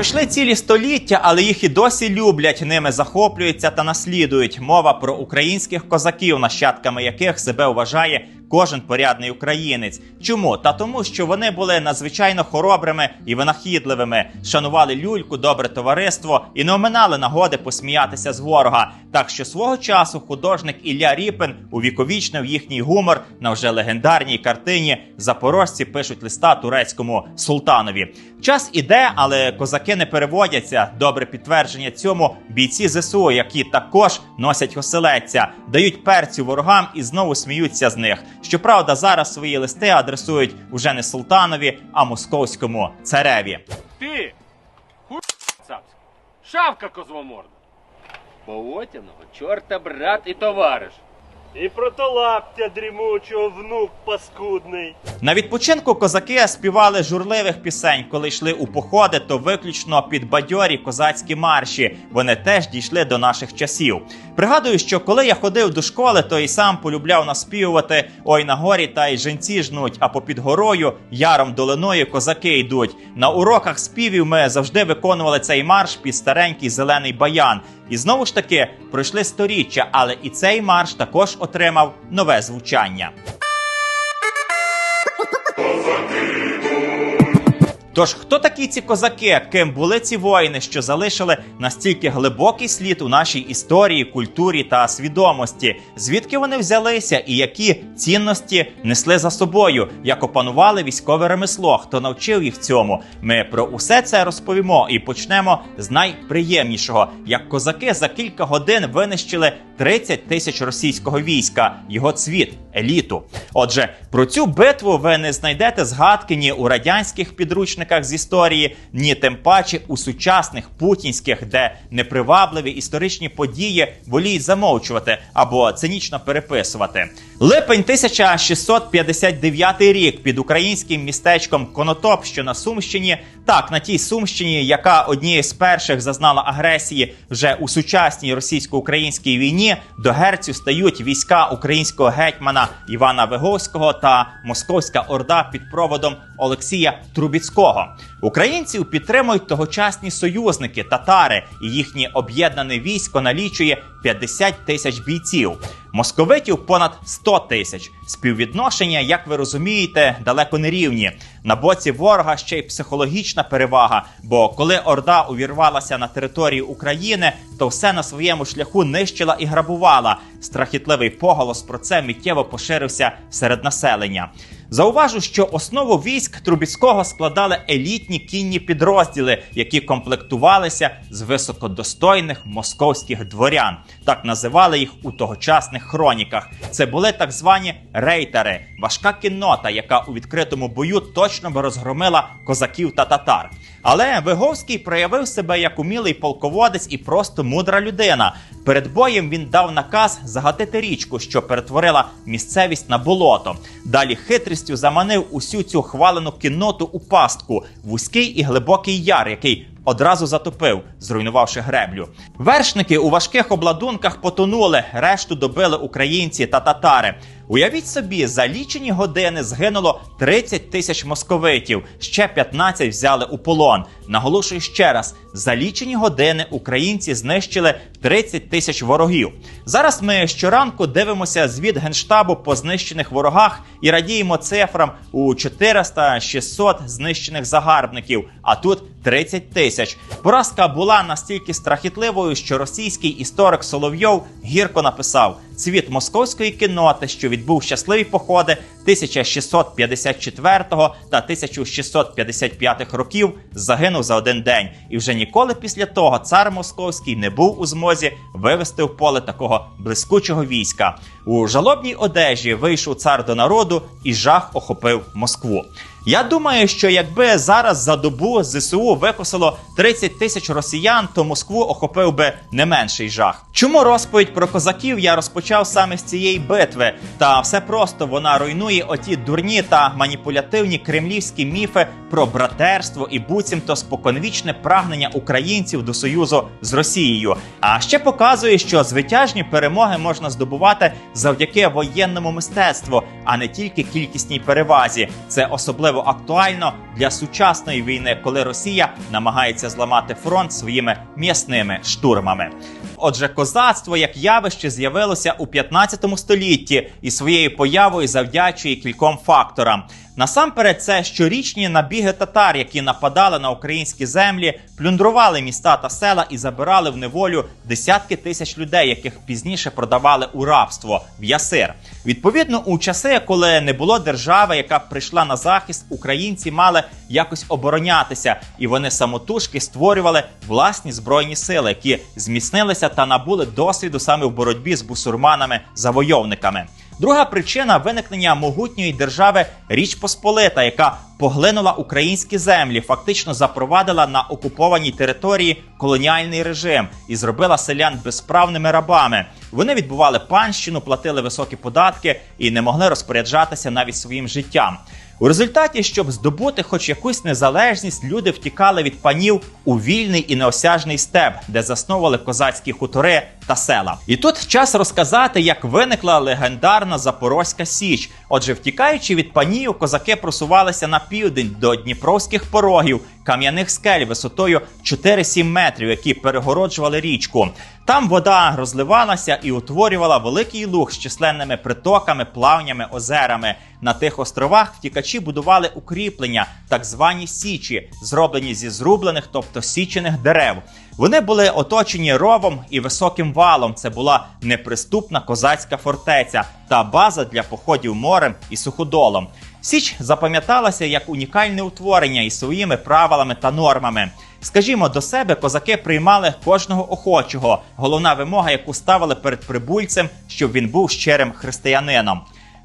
Пройшли цілі століття, але їх і досі люблять, ними захоплюються та наслідують. Мова про українських козаків, нащадками яких себе вважає кожен порядний українець. Чому? Та тому, що вони були надзвичайно хоробрими і винахідливими, шанували люльку, добре товариство і не оминали нагоди посміятися з ворога. Так що свого часу художник Ілля Ріпин увіковічнив їхній гумор на вже легендарній картині Запорожці пишуть листа турецькому султанові. Час іде, але козаки не переводяться. Добре підтвердження цьому бійці ЗСУ, які також носять оселедця, дають перцю ворогам і знову сміються з них. Щоправда, зараз свої листи адресують уже не султанові, а московському цареві. Ти! Хуй! Шавка козломорда! Болотяного, чорта брат і товариш! І протолаптя дрімучого внук паскудний. На відпочинку козаки співали журливих пісень, коли йшли у походи, то виключно під бадьорі козацькі марші. Вони теж дійшли до наших часів. Пригадую, що коли я ходив до школи, то і сам полюбляв наспівувати Ой на горі та й женці жнуть, а попід горою яром долиною козаки йдуть. На уроках співів ми завжди виконували цей марш під старенький зелений баян. І знову ж таки пройшли сторіччя, але і цей марш також отримав нове звучання. Тож, хто такі ці козаки? Ким були ці воїни, що залишили настільки глибокий слід у нашій історії, культурі та свідомості? Звідки вони взялися і які цінності несли за собою, як опанували військове ремесло? Хто навчив їх цьому? Ми про усе це розповімо і почнемо з найприємнішого, як козаки за кілька годин винищили 30 тисяч російського війська, його цвіт, еліту. Отже, про цю битву ви не знайдете згадки ні у радянських підручниках з історії, ні тим паче у сучасних путінських, де непривабливі історичні події воліють замовчувати або цинічно переписувати. Липень 1659 рік під українським містечком Конотоп, що на Сумщині, так на тій Сумщині, яка однією з перших зазнала агресії вже у сучасній російсько-українській війні, до герцю стають війська українського гетьмана Івана Виговського та Московська Орда під проводом Олексія Трубіцького. Українців підтримують тогочасні союзники, татари, і їхнє об'єднане військо налічує 50 тисяч бійців. Московитів понад 100 тисяч. Співвідношення, як ви розумієте, далеко не рівні. На боці ворога ще й психологічна перевага. Бо коли Орда увірвалася на територію України, то все на своєму шляху нищила і грабувала. Страхітливий поголос про це миттєво поширився серед населення. Зауважу, що основу військ Трубіцького складали елітні кінні підрозділи, які комплектувалися з високодостойних московських дворян. Так називали їх у тогочасних хроніках. Це були так звані рейтери, важка кіннота, яка у відкритому бою точно би розгромила козаків та татар. Але Виговський проявив себе як умілий полководець і просто мудра людина. Перед боєм він дав наказ загатити річку, що перетворила місцевість на болото. Далі хитрістю заманив усю цю хвалену кінноту у пастку, вузький і глибокий яр, який одразу затопив, зруйнувавши греблю. Вершники у важких обладунках потонули, решту добили українці та татари. Уявіть собі, за лічені години згинуло 30 тисяч московитів, ще 15 взяли у полон. Наголошую ще раз: за лічені години українці знищили 30 тисяч ворогів. Зараз ми щоранку дивимося звіт генштабу по знищених ворогах і радіємо цифрам у 400-600 знищених загарбників. А тут 30 тисяч. Поразка була настільки страхітливою, що російський історик Соловйов гірко написав: цвіт московської кінноти, що відбув щасливі походи 1654 та 1655 років, загинув за один день. І вже ніколи після того цар московський не був у змозі вивести в поле такого блискучого війська. У жалобній одежі вийшов цар до народу, і жах охопив Москву. Я думаю, що якби зараз за добу ЗСУ викосило 30 тисяч росіян, то Москву охопив би не менший жах. Чому розповідь про козаків я розпочав саме з цієї битви? Та все просто вона руйнує оті дурні та маніпулятивні кремлівські міфи про братерство і буцімто споконвічне прагнення українців до союзу з Росією. А ще показує, що звитяжні перемоги можна здобувати завдяки воєнному мистецтву, а не тільки кількісній перевазі. Це особливо особливо актуально для сучасної війни, коли Росія намагається зламати фронт своїми м'ясними штурмами. Отже, козацтво як явище з'явилося у 15 столітті і своєю появою завдячує кільком факторам. Насамперед, це щорічні набіги татар, які нападали на українські землі, плюндрували міста та села і забирали в неволю десятки тисяч людей, яких пізніше продавали у рабство в ясир. Відповідно, у часи, коли не було держави, яка прийшла на захист, українці мали якось оборонятися, і вони самотужки створювали власні збройні сили, які зміцнилися та набули досвіду саме в боротьбі з бусурманами-завойовниками. Друга причина виникнення могутньої держави Річ Посполита, яка поглинула українські землі, фактично запровадила на окупованій території колоніальний режим і зробила селян безправними рабами. Вони відбували панщину, платили високі податки і не могли розпоряджатися навіть своїм життям. У результаті, щоб здобути хоч якусь незалежність, люди втікали від панів у вільний і неосяжний степ, де засновували козацькі хутори та села. І тут час розказати, як виникла легендарна Запорозька Січ. Отже, втікаючи від панів, козаки просувалися на південь до дніпровських порогів, кам'яних скель висотою 4-7 метрів, які перегороджували річку. Там вода розливалася і утворювала великий луг з численними притоками, плавнями, озерами. На тих островах втікачі будували укріплення, так звані січі, зроблені зі зрублених, тобто січених дерев. Вони були оточені ровом і високим валом. Це була неприступна козацька фортеця та база для походів морем і суходолом. Січ запам'яталася як унікальне утворення із своїми правилами та нормами. Скажімо, до себе козаки приймали кожного охочого. Головна вимога, яку ставили перед прибульцем, щоб він був щирим християнином.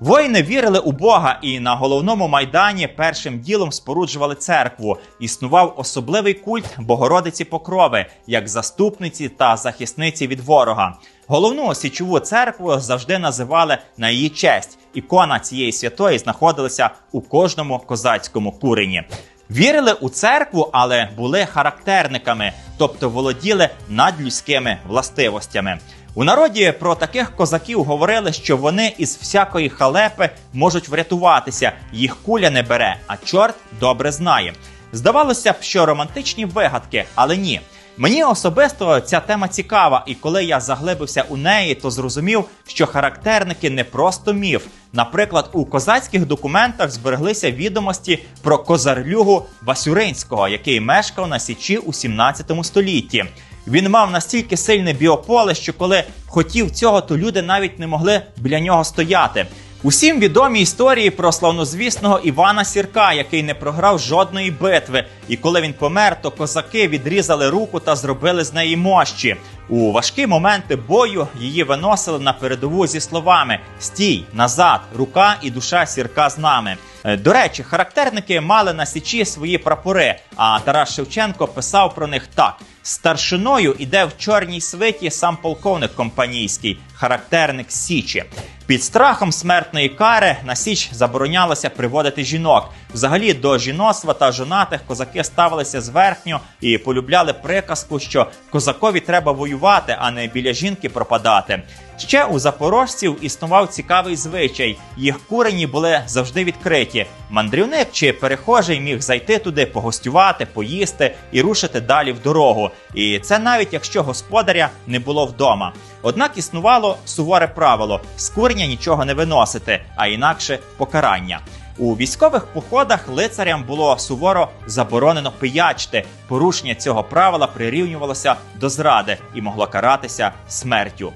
Воїни вірили у Бога і на головному майдані першим ділом споруджували церкву. Існував особливий культ Богородиці Покрови як заступниці та захисниці від ворога. Головну січову церкву завжди називали на її честь. Ікона цієї святої знаходилася у кожному козацькому курені. Вірили у церкву, але були характерниками, тобто володіли надлюдськими властивостями. У народі про таких козаків говорили, що вони із всякої халепи можуть врятуватися, їх куля не бере, а чорт добре знає. Здавалося б, що романтичні вигадки, але ні. Мені особисто ця тема цікава, і коли я заглибився у неї, то зрозумів, що характерники не просто міф. Наприклад, у козацьких документах збереглися відомості про козарлюгу Васюринського, який мешкав на Січі у 17 столітті. Він мав настільки сильне біополе, що коли хотів цього, то люди навіть не могли біля нього стояти. Усім відомі історії про славнозвісного Івана Сірка, який не програв жодної битви. І коли він помер, то козаки відрізали руку та зробили з неї мощі. У важкі моменти бою її виносили на передову зі словами: Стій, назад, рука і душа сірка з нами. Е, До речі, характерники мали на січі свої прапори. А Тарас Шевченко писав про них так: старшиною іде в чорній свиті сам полковник компанійський, характерник Січі. Під страхом смертної кари на Січ заборонялося приводити жінок. Взагалі до жіноцтва та жонатих козаки ставилися зверхньо і полюбляли приказку, що козакові треба воювати, а не біля жінки пропадати. Ще у запорожців існував цікавий звичай: їх курені були завжди відкриті. Мандрівник чи перехожий міг зайти туди, погостювати, поїсти і рушити далі в дорогу. І це навіть якщо господаря не було вдома. Однак існувало суворе правило: з курення нічого не виносити, а інакше покарання. У військових походах лицарям було суворо заборонено пиячити. Порушення цього правила прирівнювалося до зради і могло каратися смертю.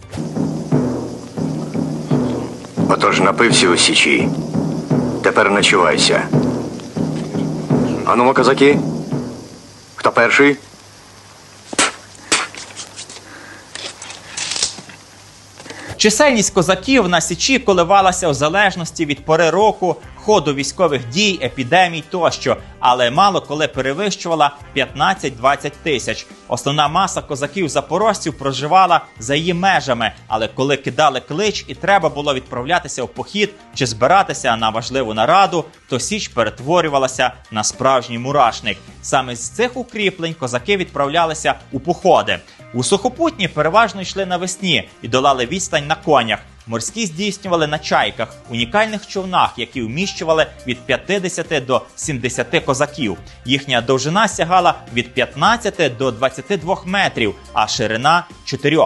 Отож напився у січі. Тепер начувайся. Анумо, козаки. Хто перший? Чисельність козаків на січі коливалася в залежності від пори року, ходу військових дій, епідемій тощо, але мало коли перевищувала 15-20 тисяч. Основна маса козаків запорожців проживала за її межами, але коли кидали клич і треба було відправлятися в похід чи збиратися на важливу нараду, то січ перетворювалася на справжній мурашник. Саме з цих укріплень козаки відправлялися у походи. У сухопутні переважно йшли навесні і долали відстань на конях. Морські здійснювали на чайках, унікальних човнах, які вміщували від 50 до 70 козаків. Їхня довжина сягала від 15 до 22 метрів, а ширина 4.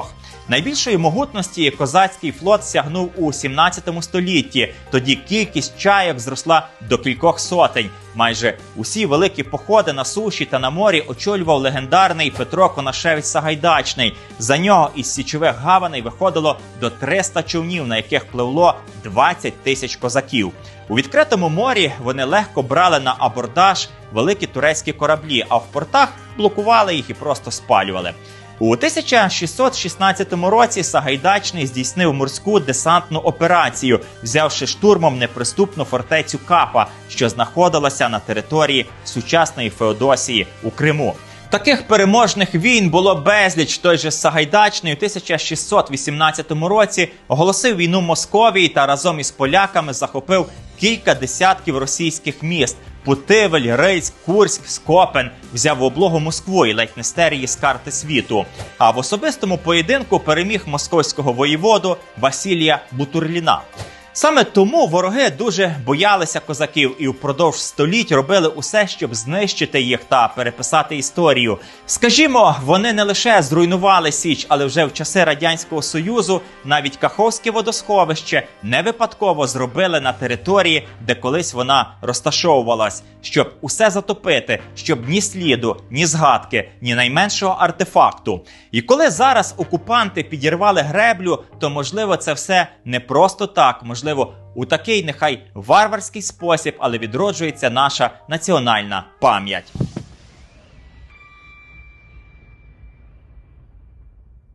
Найбільшої могутності козацький флот сягнув у 17 столітті. Тоді кількість чайок зросла до кількох сотень. Майже усі великі походи на суші та на морі очолював легендарний Петро Конашевич Сагайдачний. За нього із січових гаваней виходило до 300 човнів, на яких пливло 20 тисяч козаків. У відкритому морі вони легко брали на абордаж великі турецькі кораблі, а в портах блокували їх і просто спалювали. У 1616 році Сагайдачний здійснив морську десантну операцію, взявши штурмом неприступну фортецю Капа, що знаходилася на території сучасної Феодосії у Криму. Таких переможних війн було безліч. Той же Сагайдачний у 1618 році оголосив війну Московії та разом із поляками захопив кілька десятків російських міст. Путивель, Рильськ, Курськ, Скопен взяв в облогу Москву і ледь не стер її з карти світу. А в особистому поєдинку переміг московського воєводу Василія Бутурліна. Саме тому вороги дуже боялися козаків і впродовж століть робили усе, щоб знищити їх та переписати історію. Скажімо, вони не лише зруйнували Січ, але вже в часи радянського союзу навіть Каховське водосховище не випадково зробили на території, де колись вона розташовувалась, щоб усе затопити, щоб ні сліду, ні згадки, ні найменшого артефакту. І коли зараз окупанти підірвали греблю, то можливо це все не просто так, можливо, у такий нехай варварський спосіб, але відроджується наша національна пам'ять.